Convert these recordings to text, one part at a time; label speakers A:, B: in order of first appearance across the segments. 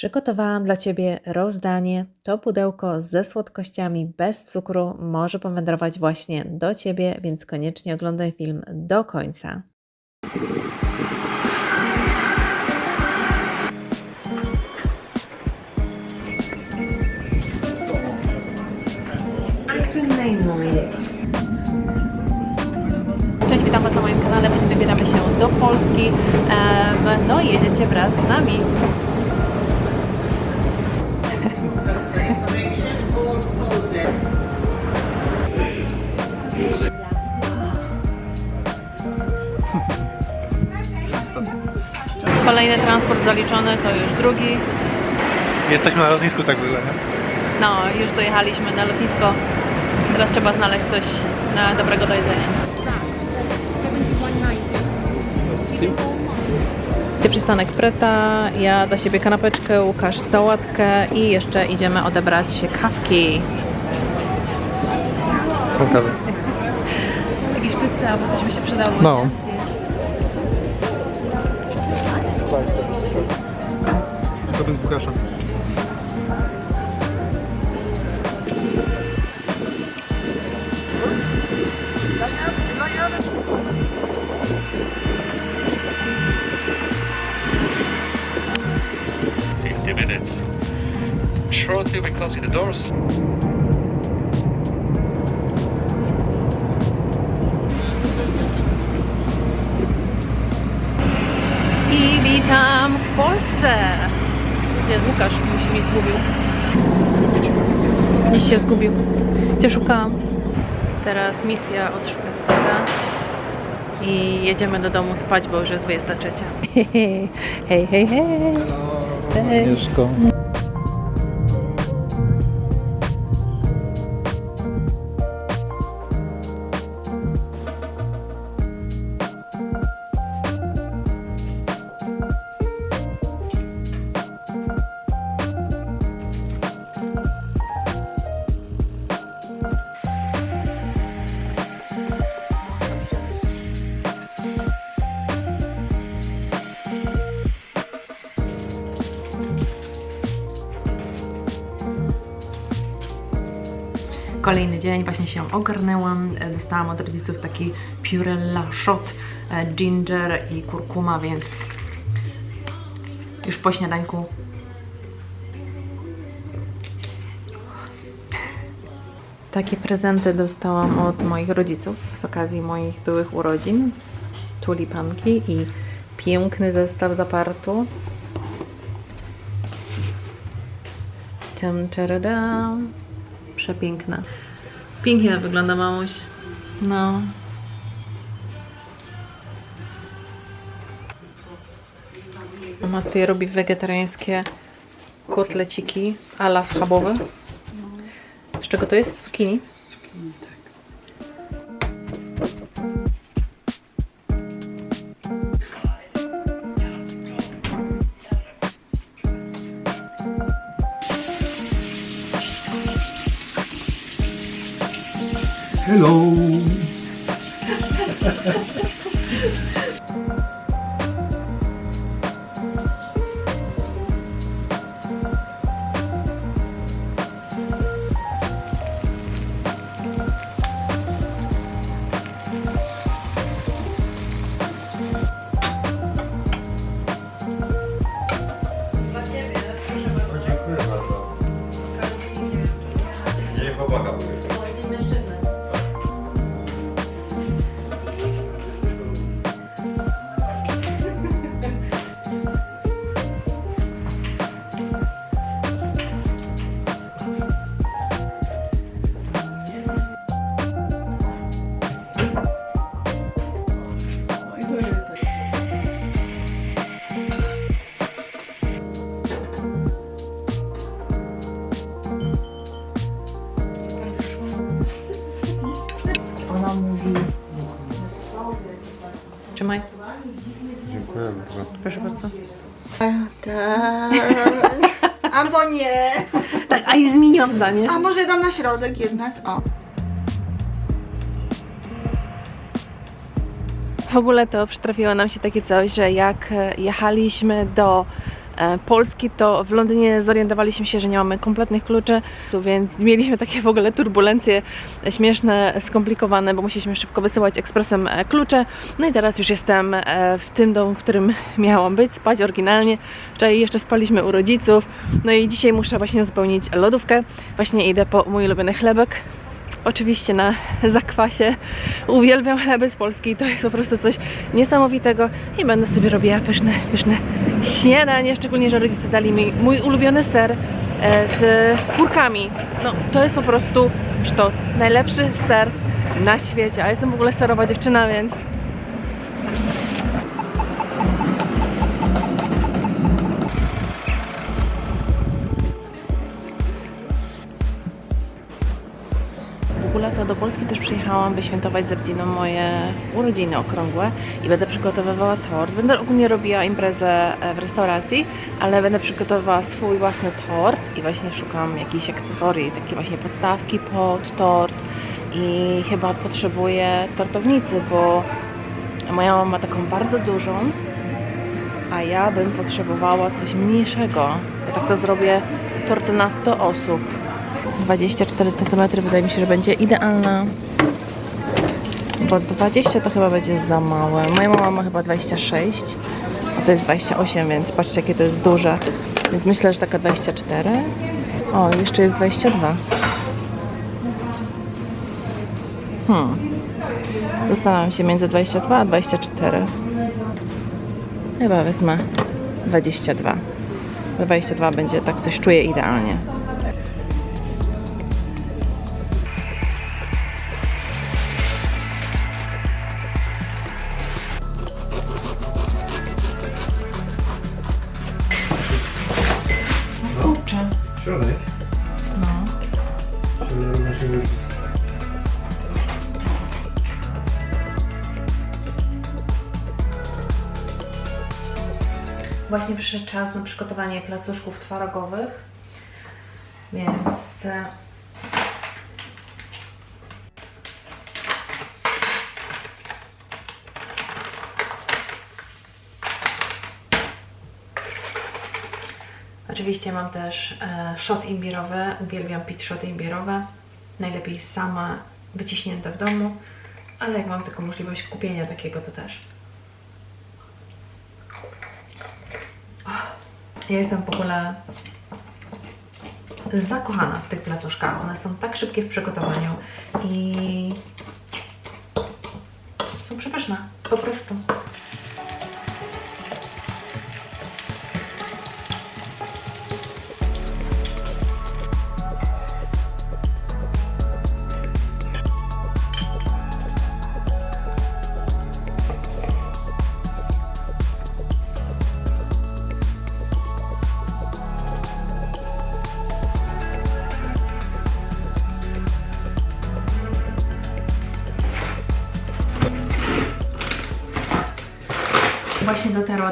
A: Przygotowałam dla Ciebie rozdanie. To pudełko ze słodkościami bez cukru może powędrować właśnie do Ciebie, więc koniecznie oglądaj film do końca. Cześć, witam Was na moim kanale. Właśnie wybieramy się do Polski. No i jedziecie wraz z nami. Kolejny transport zaliczony, to już drugi.
B: Jesteśmy na lotnisku tak wygląda.
A: No, już dojechaliśmy na lotnisko. Teraz trzeba znaleźć coś na dobrego do jedzenia. Ty przystanek Preta, ja dla siebie kanapeczkę, Łukasz sałatkę i jeszcze idziemy odebrać kawki.
B: Są kawy.
A: Takie sztyce albo coś by się przydało.
B: No. To był z.
C: Fifty minutes. Shortly we closing the doors.
A: Witam w Polsce. Jest Łukasz, mi się mi zgubił. Dziś się zgubił. Gdzie szukałam? Teraz misja odszukać Dora. I jedziemy do domu spać, bo już jest 23. Hej, hej, hej. Hej.
B: Mieszko.
A: Kolejny dzień, właśnie się ogarnęłam. Dostałam od rodziców taki Purella Shot, e, ginger i kurkuma, więc już po śniadańku. Takie prezenty dostałam od moich rodziców z okazji moich byłych urodzin. Tulipanki i piękny zestaw zapartu. Czem, czeredam. Przepiękna. Pięknie wygląda mamuś. No. Mama tutaj robi wegetariańskie kotleciki ala schabowe. Z czego to jest? Z cukinii?
B: Hello.
A: Trzymaj.
B: Dziękuję bardzo.
A: Proszę bardzo.
D: Tak. Albo nie.
A: Tak, a i zmieniłam zdanie.
D: A może dam na środek jednak. O.
A: W ogóle to przytrafiło nam się takie coś, że jak e, jechaliśmy do Polski, to w Londynie zorientowaliśmy się, że nie mamy kompletnych kluczy, więc mieliśmy takie w ogóle turbulencje e, śmieszne, skomplikowane, bo musieliśmy szybko wysyłać ekspresem e, klucze. No i teraz już jestem e, w tym domu, w którym miałam być, spać oryginalnie. Wczoraj jeszcze spaliśmy u rodziców. No i dzisiaj muszę właśnie uzupełnić lodówkę. Właśnie idę po mój ulubiony chlebek. Oczywiście na zakwasie. Uwielbiam chleby z Polski. To jest po prostu coś niesamowitego. I będę sobie robiła pyszne, pyszne śniadanie. Szczególnie, że rodzice dali mi mój ulubiony ser e, z kurkami. No, to jest po prostu sztos. Najlepszy ser na świecie. A jestem w ogóle serowa dziewczyna, więc ogóle to do Polski też przyjechałam, by świętować z rodziną moje urodziny okrągłe i będę przygotowywała tort. Będę ogólnie robiła imprezę e, w restauracji, ale będę przygotowywała swój własny tort i właśnie szukam jakichś akcesorii, takie właśnie podstawki pod tort i chyba potrzebuję tortownicy, bo moja mama ma taką bardzo dużą, a ja bym potrzebowała coś mniejszego. Ja tak to zrobię torty na 100 osób. 24 cm wydaje mi się, że będzie idealna. Bo 20 to chyba będzie za małe. Moja mama ma chyba 26, a to jest 28, więc patrzcie jakie to jest duże. Więc myślę, że taka 24. O, jeszcze jest 22. Hmm. Zastanawiam się między 22 a 24. Chyba wezmę 22. 22 będzie tak coś czuję idealnie.
B: Środek.
A: No.
B: Musimy...
A: Właśnie przyszedł czas na przygotowanie placuszków twarogowych, więc Oczywiście mam też e, shot imbirowy, uwielbiam pić shoty imbirowe, najlepiej sama wyciśnięte w domu, ale jak mam taką możliwość kupienia takiego, to też. Ja jestem w ogóle zakochana w tych placuszkach. One są tak szybkie w przygotowaniu i są przepyszne. Po prostu.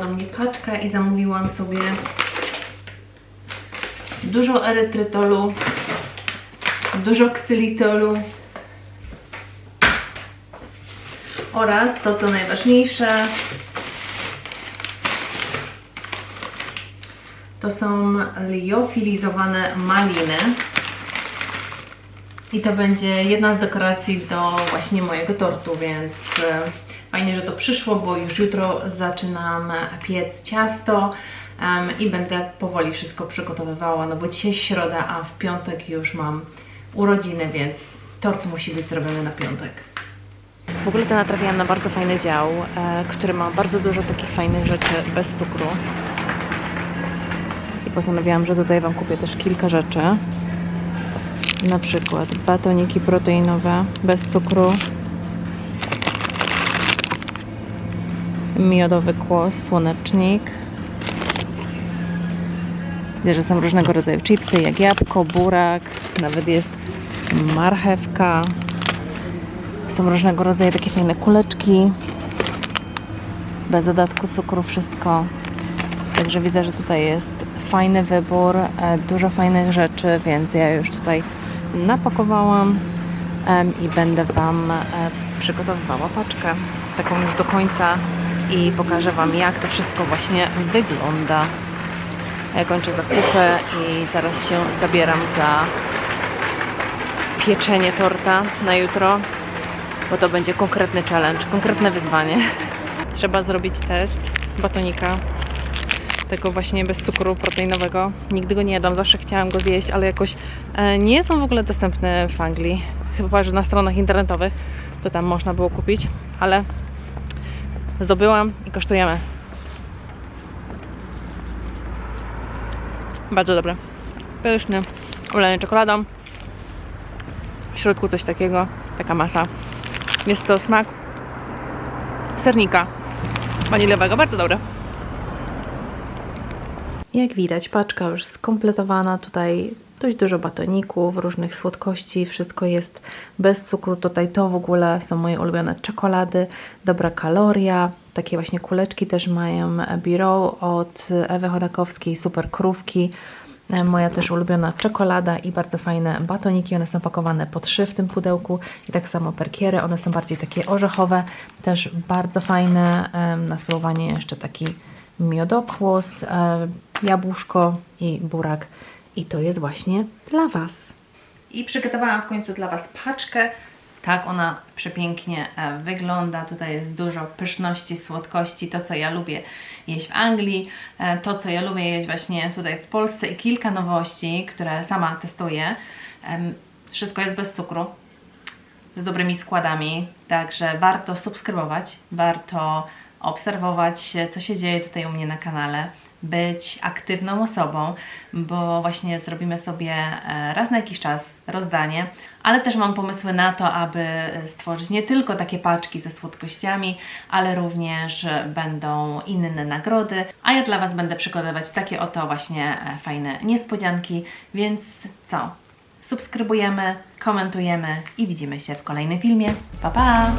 A: Do mnie paczka i zamówiłam sobie dużo erytrytolu, dużo ksylitolu oraz to co najważniejsze to są liofilizowane maliny i to będzie jedna z dekoracji do właśnie mojego tortu, więc e, fajnie, że to przyszło, bo już jutro zaczynam piec ciasto em, i będę powoli wszystko przygotowywała, no bo dzisiaj środa, a w piątek już mam urodziny, więc tort musi być zrobiony na piątek. W ogóle to natrafiłam na bardzo fajny dział, e, który ma bardzo dużo takich fajnych rzeczy bez cukru. I postanowiłam, że tutaj Wam kupię też kilka rzeczy. Na przykład batoniki proteinowe bez cukru, miodowy kłos, słonecznik. Widzę, że są różnego rodzaju chipsy, jak jabłko, burak, nawet jest marchewka. Są różnego rodzaju takie fajne kuleczki. Bez dodatku cukru wszystko. Także widzę, że tutaj jest fajny wybór, e, dużo fajnych rzeczy, więc ja już tutaj napakowałam i będę Wam e, przygotowywała paczkę, taką już do końca i pokażę Wam jak to wszystko właśnie wygląda. Ja kończę zakupy i zaraz się zabieram za pieczenie torta na jutro, bo to będzie konkretny challenge, konkretne wyzwanie. Trzeba zrobić test batonika, tego właśnie bez cukru proteinowego. Nigdy go nie jadam, zawsze chciałam go zjeść, ale jakoś e, nie są w ogóle dostępne w Anglii. Chyba, że na stronach internetowych to tam można było kupić, ale zdobyłam i kosztujemy. Bardzo dobre. Pyszny, olany czekoladą. W środku coś takiego, taka masa. Jest to smak sernika waniliowego, bardzo dobre. Jak widać, paczka już skompletowana. Tutaj dość dużo batoników, różnych słodkości. Wszystko jest bez cukru. Tutaj to w ogóle są moje ulubione czekolady. Dobra kaloria. Takie właśnie kuleczki też mają Biro od Ewy Chodakowskiej. Super krówki. E, Moja też ulubiona czekolada i bardzo fajne batoniki. One są pakowane po trzy w tym pudełku. I tak samo perkiery. One są bardziej takie orzechowe. Też bardzo fajne. Em, Na spróbowanie jeszcze taki miodokłos, e, jabłuszko i burak. I to jest właśnie dla Was. I przygotowałam w końcu dla Was paczkę. Tak ona przepięknie e, wygląda. Tutaj jest dużo pyszności, słodkości, to co ja lubię jeść w Anglii, e, to co ja lubię jeść właśnie tutaj w Polsce i kilka nowości, które sama testuję. Wszystko jest bez cukru, z dobrymi składami, także warto subskrybować, warto obserwować, co się dzieje tutaj u mnie na kanale, być aktywną osobą, bo właśnie zrobimy sobie e, raz na jakiś czas rozdanie, ale też mam pomysły na to, aby stworzyć nie tylko takie paczki ze słodkościami, ale również będą inne nagrody, a ja dla Was będę przygotowywać takie oto właśnie e, fajne niespodzianki, więc co? subskrybujemy, komentujemy i widzimy się w kolejnym filmie. Pa pa!